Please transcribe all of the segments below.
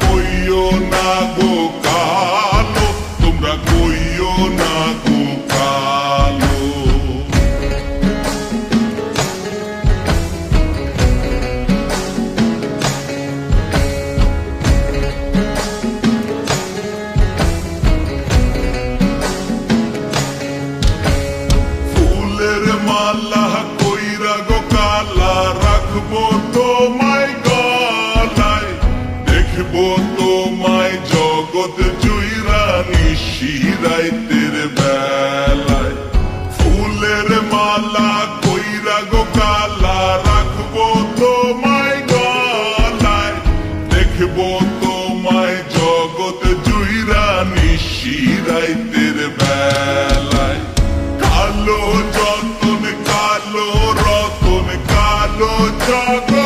কইও না গো তোমায় জগৎ জুইরা নিশিরাইতের বেলায়। ফুলের মালা কইরা গো কালা, রাখব তোমায় গলায়। দেখব তোমায় জগৎ বেলায়। কালো যতন, কালো রতন, কালো জগতালো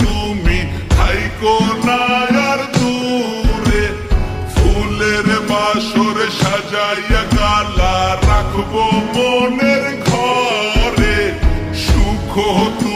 তুমি থাইকো না আর দূরে ফুলের বাসর সাজাইয়া গালা রাখব মনের ঘরে। সুখ তুমি